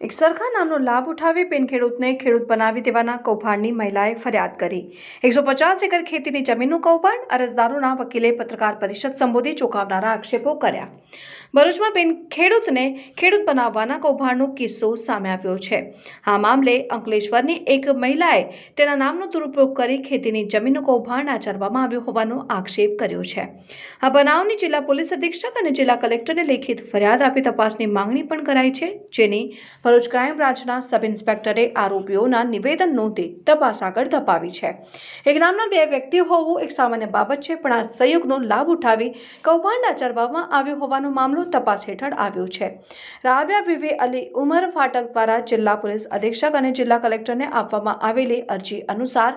એક સરખા નામનો લાભ ઉઠાવી પેન ખેડૂતને ખેડૂત બનાવી દેવાના કૌભાંડની મહિલાએ ફરિયાદ કરી. એકસો પચાસ એકર ખેતીની જમીનનું કૌભાંડ અરજદારોના વકીલે પત્રકાર પરિષદ સંબોધી ચોંકાવનારા આક્ષેપો કર્યા. ભરૂચમાં પેન ખેડૂતને ખેડૂત બનાવવાના કૌભાંડનો કિસ્સો સામે આવ્યો છે. આ મામલે અંકલેશ્વરની એક મહિલાએ તેના નામનો દુરુપયોગ કરી ખેતીની જમીનનું કૌભાંડ આચરવામાં આવ્યું હોવાનો આક્ષેપ કર્યો છે. આ બનાવની જિલ્લા પોલીસ અધિક્ષક અને જિલ્લા કલેક્ટરને લેખિત ફરિયાદ આપી તપાસની માંગણી પણ કરાઈ છે, જેની ભરૂચ ક્રાઇમ બ્રાન્ચના સબ ઇન્સ્પેક્ટરે આરોપીઓના નિવેદન નોંધી તપાસ આગળ ધપાવી છે. એક નામના બે વ્યક્તિ હોવું એક સામાન્ય બાબત છે, પણ આ સંયોગનો લાભ ઉઠાવી કૌભાંડ આચરવામાં આવ્યો હોવાનો મામલો તપાસ હેઠળ આવ્યો છે. રાબિયા બીવી અલી ઉમર ફાટક દ્વારા જિલ્લા પોલીસ અધિક્ષક અને જિલ્લા કલેક્ટરને આપવામાં આવેલી અરજી અનુસાર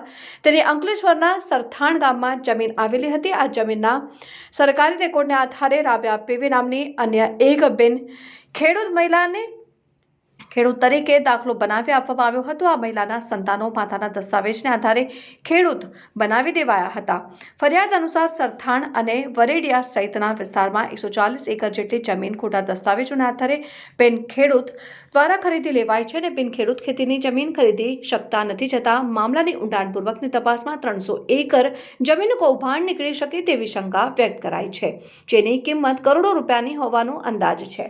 તેની અંકલેશ્વરના સરથાણ ગામમાં જમીન આવેલી હતી. આ જમીનના સરકારી રેકોર્ડને આધારે રાબિયા પીવી નામની અન્ય એક બેન ખેડૂત મહિલાને ખેડૂત તરીકે દાખલો બનાવી આપવામાં આવ્યો હતો. આ મહિલાના સંતાનો માતાના દસ્તાવેજને આધારે ખેડૂત બનાવી દેવાયા હતા. ફરિયાદ અનુસાર સરથાણ અને વરેડિયા સહિતના વિસ્તારમાં એકસો ચાલીસ એકર જેટલી જમીન ખોટા દસ્તાવેજોના આધારે પેન ખેડૂત દ્વારા ખરીદી લેવાય છે અને બિન ખેડૂત ખેતીની જમીન ખરીદી શકતા નથી જતા મામલાની ઊંડાણપૂર્વકની તપાસમાં ત્રણસો એકર જમીન કૌભાંડ નીકળી શકે તેવી શંકા વ્યક્ત કરાઈ છે, જેની કિંમત કરોડો રૂપિયાની હોવાનો અંદાજ છે.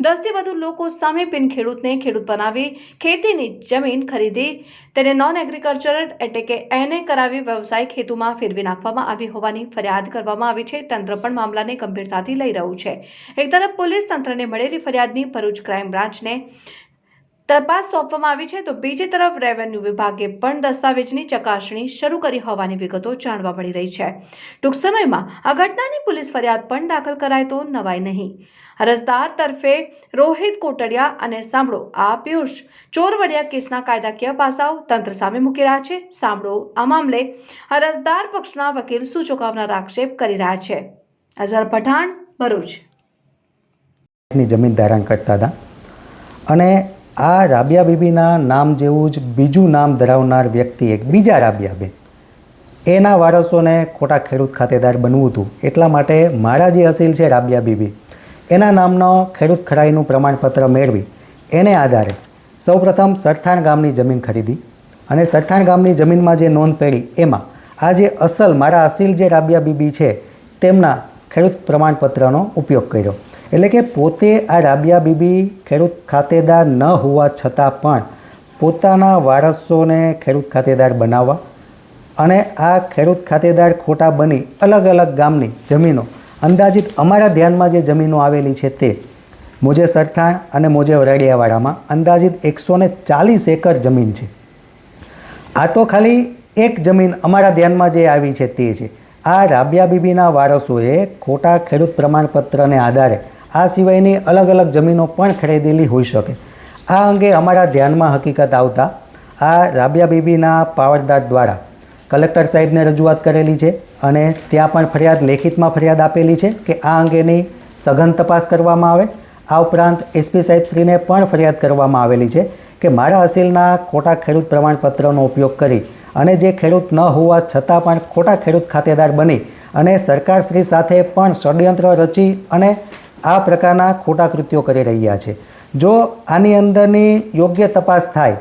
દસથી વધુ લોકો સામે પિન ખેડૂતને ખેડૂત બનાવી ખેતીની જમીન ખરીદી. તેને નોન એગ્રીકલ્ચરલ એટલે કે એને કરાવી વ્યવસાયિક હેતુમાં ફેરવી નાખવામાં આવી હોવાની ફરિયાદ કરવામાં આવી છે. તંત્ર પણ મામલાને ગંભીરતાથી લઈ રહ્યું છે. એક તરફ પોલીસ તંત્રને મળેલી ફરિયાદની ભરૂચ ક્રાઇમ બ્રાન્ચને તપાસ સોંપવામાં આવી છે તો બીજી તરફ રેવન્યુ વિભાગે પણ દસ્તાવેજની ચકાસણી શરૂ કરી હોવાની વિગતો જાણવા મળી રહી છે. ટૂંક સમયમાં આ ઘટનાની પોલીસ ફરિયાદ પણ દાખલ કરાય તો નવાય નહીં. અરજદાર તરફે રોહિત કોટડિયા અને સાંભળો, આ પિયુષ ચોરવડિયા કેસના કાયદાકીય પાસાઓ તંત્ર સામે મૂકી રહ્યા છે. સાંભળો, આ મામલે અરજદાર પક્ષના વકીલ શું ચોંકાવનારા આક્ષેપ કરી રહ્યા છે. અઝર પઠાણ, ભરૂચ. જમીન ધારણ કરતા હતા અને આ રાબિયા બીબીના નામ જેવું જ બીજું નામ ધરાવનાર વ્યક્તિ એક બીજા રાબિયાબેન એના વારસોને ખોટા ખેડૂત ખાતેદાર બનવું હતું. એટલા માટે મારા જે અસીલ છે રાબિયા બીબી, એના નામનો ખેડૂત ખરાઈનું પ્રમાણપત્ર મેળવી, એને આધારે સૌપ્રથમ સરથાણ ગામની જમીન ખરીદી અને સરથાણ ગામની જમીનમાં જે નોંધ પડી એમાં આ જે અસલ મારા અસીલ જે રાબિયા બીબી છે, તેમના ખેડૂત પ્રમાણપત્રનો ઉપયોગ કર્યો. એટલે કે પોતે આ રાબિયા બીબી ખેડૂત ખાતેદાર ન હોવા છતાં પણ પોતાના વારસોને ખેડૂત ખાતેદાર બનાવવા અને આ ખેડૂત ખાતેદાર ખોટા બની અલગ અલગ ગામની જમીનો, અંદાજિત અમારા ધ્યાનમાં જે જમીનો આવેલી છે તે મોજે સરથાણ અને મોજે વરાડિયાવાડામાં અંદાજિત એકસો ને ચાલીસ એકર જમીન છે. આ તો ખાલી એક જમીન અમારા ધ્યાનમાં જે આવી છે તે છે. આ રાબિયા બીબીના વારસોએ ખોટા ખેડૂત પ્રમાણપત્રને આધારે આ સિવાયની અલગ અલગ જમીનો પણ ખરીદેલી હોઈ શકે. આ અંગે અમારા ધ્યાનમાં હકીકત આવતા આ રાબિયા બીબીના પાવરદાર દ્વારા કલેક્ટર સાહેબને રજૂઆત કરેલી છે અને ત્યાં પણ ફરિયાદ લેખિતમાં ફરિયાદ આપેલી છે કે આ અંગેની સઘન તપાસ કરવામાં આવે. આ ઉપરાંત એસપી સાહેબશ્રીને પણ ફરિયાદ કરવામાં આવેલી છે કે મારા અસીલના ખોટા ખેડૂત પ્રમાણપત્રનો ઉપયોગ કરી અને જે ખેડૂત ન હોવા છતાં પણ ખોટા ખેડૂત ખાતેદાર બની અને સરકારશ્રી સાથે પણ ષડયંત્ર રચી અને આ પ્રકારના ખોટા કૃત્યો કરી રહ્યા છે. જો આની અંદરની યોગ્ય તપાસ થાય,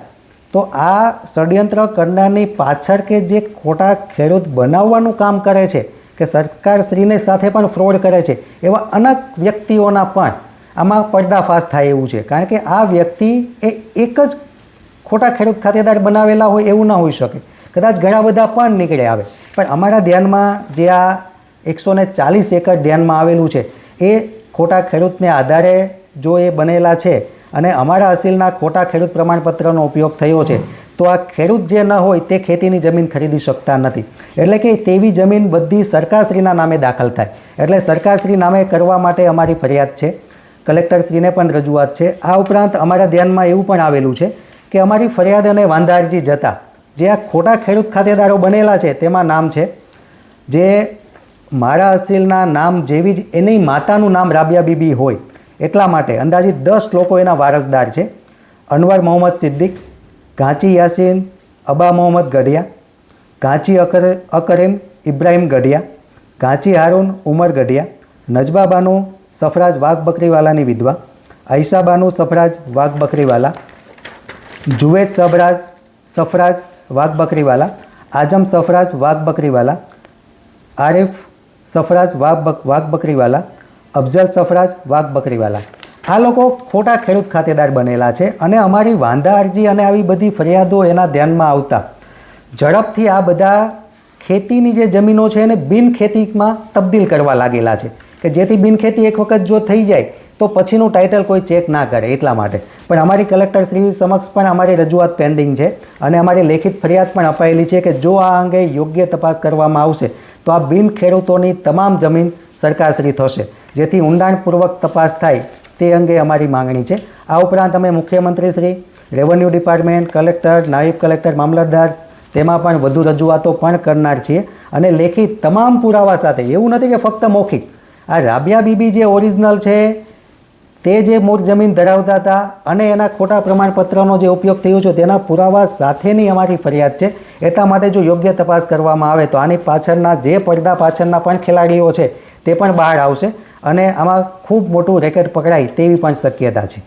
તો આ ષડયંત્ર કરનારની પાછળ કે જે ખોટા ખેડૂત બનાવવાનું કામ કરે છે, કે સરકારશ્રીને સાથે પણ ફ્રોડ કરે છે, એવા અનેક વ્યક્તિઓના પણ આમાં પડદાફાશ થાય એવું છે. કારણ કે આ વ્યક્તિ એ એક જ ખોટા ખેડૂત ખાતેદાર બનાવેલા હોય એવું ના હોઈ શકે. કદાચ ઘણા બધા પણ નીકળે આવે. પણ અમારા ધ્યાનમાં જે આ એકસો ચાલીસ એકર ધ્યાનમાં આવેલું છે, એ ખોટા ખેડૂતને આધારે જો એ બનેલા છે અને અમારા અસીલના ખોટા ખેડૂત પ્રમાણપત્રનો ઉપયોગ થયો છે, તો આ ખેડૂત જે ન હોય તે ખેતીની જમીન ખરીદી શકતા નથી. એટલે કે તેવી જમીન બધી સરકારશ્રીના નામે દાખલ થાય. એટલે સરકારશ્રી નામે કરવા માટે અમારી ફરિયાદ છે. કલેક્ટરશ્રીને પણ રજૂઆત છે. આ ઉપરાંત અમારા ધ્યાનમાં એવું પણ આવેલું છે કે અમારી ફરિયાદ અને વાંધા અરજી જતાં જે આ ખોટા ખેડૂત ખાતેદારો બનેલા છે, તેમાં નામ છે. જે મારા અસીલના નામ જેવી જ એની માતાનું નામ રાબિયા બીબી હોય, એટલા માટે અંદાજિત દસ લોકો એના વારસદાર છે. અનવર મોહમ્મદ સિદ્દીક ઘાંચી યાસીન, અબા મોહમ્મદ ગઢિયા ઘાંચી અકર, અકરેમ ઇબ્રાહિમ ગઢિયા ઘાંચી હારૂન ઉમર ગઢિયા નજબાબાનુ સફરાજ વાઘ બકરીવાલાની વિધવા આઈસાબાનુ સફરાજ વાઘ બકરીવાલા જુવેદ સફરાજ સફરાજ વાઘ બકરીવાલા આઝમ સફરાજ વાઘ બકરીવાલા આરિફ સફરાજ વાઘ વાઘ બકરીવાલા, અફઝલ સફરાજ વાઘ બકરીવાલા. આ લોકો ખોટા ખેડૂત ખાતેદાર બનેલા છે અને અમારી વાંધા અરજી અને આવી બધી ફરિયાદો એના ધ્યાનમાં આવતા. ઝડપથી આ બધા ખેતીની જે જમીનો છે એને બિન ખેતીમાં તબદીલ કરવા લાગેલા છે. કે જેથી બિનખેતી એક વખત જો થઈ જાય તો પછીનું ટાઇટલ કોઈ ચેક ના કરે એટલા માટે. પણ અમારી કલેક્ટર શ્રી સમક્ષ પણ અમારી રજૂઆત પેન્ડિંગ છે અને અમારી લેખિત ફરિયાદ પણ અપાયેલી છે કે જો આ અંગે યોગ્ય તપાસ કરવામાં આવશે, તો આ બિન ખેડૂતોની તમામ જમીન સરકારશ્રી થશે. જેથી ઊંડાણપૂર્વક તપાસ થાય તે અંગે અમારી માંગણી છે. આ ઉપરાંત અમે મુખ્યમંત્રી શ્રી રેવન્યુ ડિપાર્ટમેન્ટ કલેક્ટર નાયબ કલેક્ટર મામલતદાર તેમાં પણ વધુ રજૂઆતો પણ કરનાર છીએ અને લેખિત તમામ પુરાવા સાથે, એવું નથી કે ફક્ત મૌખિક. આ રાબિયા બીબી જે ઓરિજિનલ છે તે જે મૂળ જમીન ધરાવતા હતા અને એના ખોટા પ્રમાણપત્રનો જે ઉપયોગ થયો છે તેના પુરાવા સાથેની અમારી ફરિયાદ છે. એટલા માટે જો યોગ્ય તપાસ કરવામાં આવે તો આની પાછળના જે પડદા પાછળના પણ ખેલાડીઓ છે તે પણ બહાર આવશે અને આમાં ખૂબ મોટું રેકેટ પકડાય તેવી પણ શક્યતા છે.